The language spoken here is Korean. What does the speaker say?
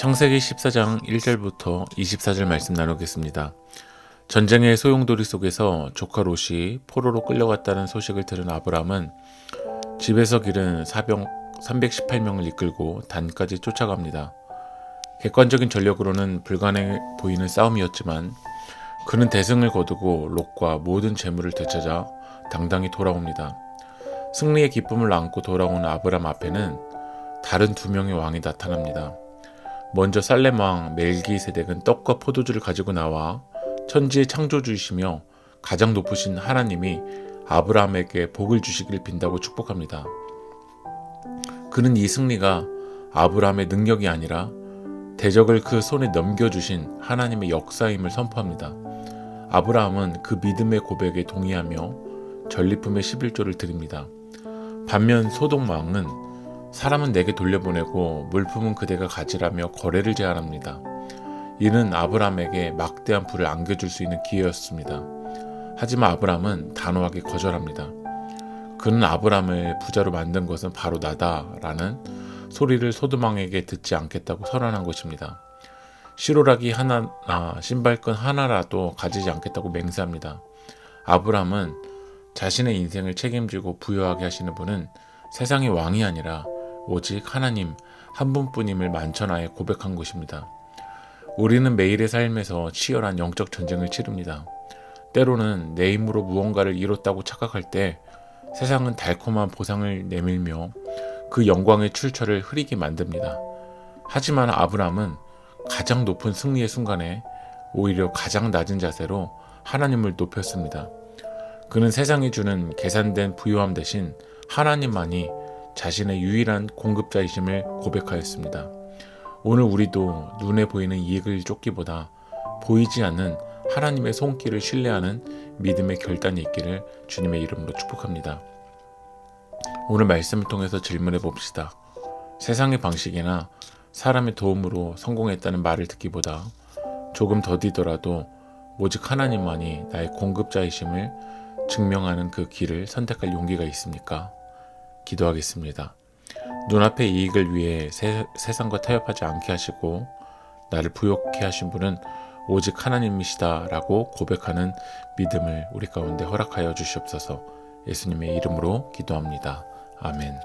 창세기 14장 1절부터 24절 말씀 나누겠습니다. 전쟁의 소용돌이 속에서 조카 롯이 포로로 끌려갔다는 소식을 들은 아브람은 집에서 기른 사병 318명을 이끌고 단까지 쫓아갑니다. 객관적인 전력으로는 불가능해 보이는 싸움이었지만 그는 대승을 거두고 롯과 모든 재물을 되찾아 당당히 돌아옵니다. 승리의 기쁨을 안고 돌아온 아브람 앞에는 다른 두 명의 왕이 나타납니다. 먼저 살렘 왕 멜기세덱은 떡과 포도주를 가지고 나와 천지의 창조주이시며 가장 높으신 하나님이 아브라함에게 복을 주시길 빈다고 축복합니다. 그는 이 승리가 아브라함의 능력이 아니라 대적을 그 손에 넘겨주신 하나님의 역사임을 선포합니다. 아브라함은 그 믿음의 고백에 동의하며 전리품의 11조를 드립니다. 반면 소돔 왕은 사람은 내게 돌려보내고 물품은 그대가 가지라며 거래를 제안합니다. 이는 아브라함에게 막대한 불을 안겨줄 수 있는 기회였습니다. 하지만 아브라함은 단호하게 거절합니다. 그는 아브라함을 부자로 만든 것은 바로 나다라는 소리를 소돔왕에게 듣지 않겠다고 선언한 것입니다. 시로라기 하나나 신발끈 하나라도 가지지 않겠다고 맹세합니다. 아브라함은 자신의 인생을 책임지고 부여하게 하시는 분은 세상의 왕이 아니라 오직 하나님 한 분뿐임을 만천하에 고백한 것입니다. 우리는 매일의 삶에서 치열한 영적 전쟁을 치릅니다. 때로는 내 힘으로 무언가를 이뤘다고 착각할 때 세상은 달콤한 보상을 내밀며 그 영광의 출처를 흐리게 만듭니다. 하지만 아브람은 가장 높은 승리의 순간에 오히려 가장 낮은 자세로 하나님을 높였습니다. 그는 세상이 주는 계산된 부유함 대신 하나님만이 자신의 유일한 공급자이심을 고백하였습니다. 오늘 우리도 눈에 보이는 이익을 쫓기보다 보이지 않는 하나님의 손길을 신뢰하는 믿음의 결단이 있기를 주님의 이름으로 축복합니다. 오늘 말씀을 통해서 질문해 봅시다. 세상의 방식이나 사람의 도움으로 성공했다는 말을 듣기보다 조금 더디더라도 오직 하나님만이 나의 공급자이심을 증명하는 그 길을 선택할 용기가 있습니까? 기도하겠습니다. 눈앞의 이익을 위해 세, 세상과 타협하지 않게 하시고 나를 부욕해 하신 분은 오직 하나님이시다라고 고백하는 믿음을 우리 가운데 허락하여 주시옵소서 예수님의 이름으로 기도합니다. 아멘.